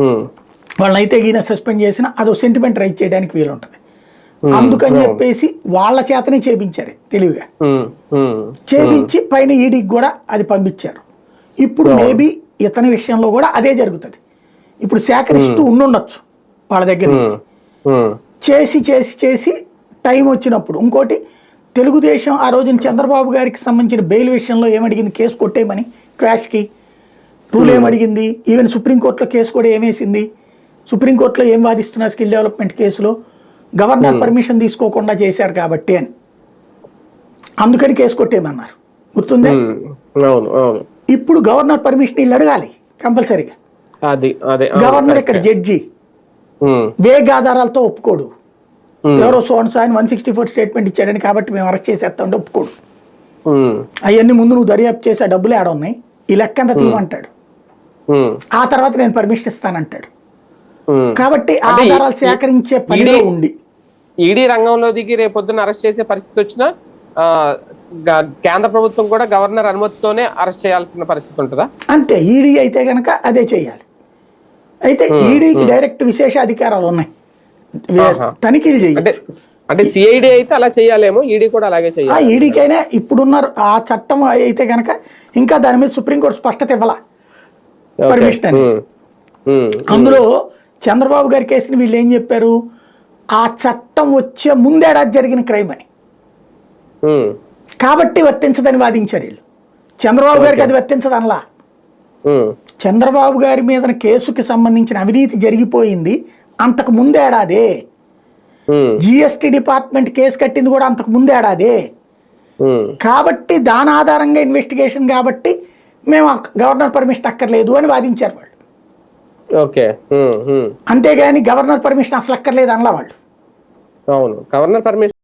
ఉమ్, వాళ్ళని అయితే గీన సస్పెండ్ చేసినా అదో సెంటిమెంట్ రైట్ చేయడానికి వీలు ఉంటుంది అందుకని చెప్పేసి వాళ్ళ చేతనే చేపించారు తెలివిగా. చేపించి పైన ఈడీకి కూడా అది పంపించారు. ఇప్పుడు మేబీ ఇతని విషయంలో కూడా అదే జరుగుతుంది. ఇప్పుడు సేకరిస్తూ ఉండుండొచ్చు వాళ్ళ దగ్గర నుంచి. చేసి చేసి చేసి టైం వచ్చినప్పుడు ఇంకోటి తెలుగుదేశం ఆ రోజున చంద్రబాబు గారికి సంబంధించిన బెయిల్ విషయంలో ఏమడిగింది? కేసు కొట్టేయమని క్రాష్కి రూల్ ఏమడిగింది ఈవెన్ సుప్రీంకోర్టులో కేసు కూడా ఏమేసింది? సుప్రీంకోర్టులో ఏం వాదిస్తున్నారు స్కిల్ డెవలప్మెంట్ కేసులో? గవర్నర్ పర్మిషన్ తీసుకోకుండా చేశారు కాబట్టి అని. అందుకని కేసు కొట్టేయమన్నారు. గుర్తుందే? అవును ఇప్పుడు గవర్నర్ పర్మిషన్ వీళ్ళు అడగాలి కంపల్సరీగా. గవర్నర్. ఇక్కడ జడ్జి. వేగ్ ఆధారాలతో ఒప్పుకోడు. ఎవరో సోన్స్ ఆయన వన్ సిక్స్టీ ఫోర్ స్టేట్మెంట్ ఇచ్చాడని కాబట్టి మేము అరెస్ట్ చేసేస్తామంటే ఒప్పుకోడు. అవన్నీ ముందు నువ్వు దర్యాప్తు చేసి డబ్బులు ఆడ ఉన్నాయి. ఈ లెక్క అంతా తీయమంటాడు. ఆ తర్వాత నేను పర్మిషన్ ఇస్తానంటాడు. కాబట్టి ఆధారాలు సేకరించే పనిలో ఈడీ- ఉండి. ఈడీ రంగంలో దిగి రేపొద్దున అరెస్ట్ చేసే పరిస్థితి వచ్చినా కేంద్ర ప్రభుత్వం కూడా గవర్నర్ అనుమతితోనే అరెస్ట్ చేయాల్సిన పరిస్థితి ఉంటుందా? అంతే ఈడీ అయితే గనక అదే చేయాలి. అయితే ఈడీకి డైరెక్ట్ విశేష అధికారాలు ఉన్నాయి. తనిఖీలు అంటే చేయాలి అంటే సిఐడి అయితే అలా చేయాలేమో ఈడీ కూడా అలాగే ఆ చేయాలి ఈడీకైనా ఇప్పుడున్న ఆ చట్టం అయితే గనక ఇంకా దాని మీద సుప్రీంకోర్టు స్పష్టత ఇవ్వాల. పర్మిషన్ అనేది. ఉమ్, ఉమ్, అందులో చంద్రబాబు గారి కేసుని వీళ్ళు ఏం చెప్పారు? ఆ చట్టం వచ్చే ముందేడాది జరిగిన క్రైమ్ అని. కాబట్టి వర్తించదని వాదించారు వీళ్ళు. చంద్రబాబు గారికి అది వర్తించదనలా ఉమ్, చంద్రబాబు గారి మీద కేసుకి సంబంధించిన అవినీతి జరిగిపోయింది అంతకు ముందేడాదే జిఎస్టీ డిపార్ట్మెంట్ కేసు కట్టింది కూడా అంతకు ముందేడాదే కాబట్టి దాని ఆధారంగా ఇన్వెస్టిగేషన్ కాబట్టి మేము గవర్నర్ పర్మిషన్ అక్కర్లేదు అని వాదించారు వాళ్ళు. ఓకే. అంతేగాని గవర్నర్ పర్మిషన్ అసలు అక్కర్లేదు అనలా వాళ్ళు. అవును. Governor permission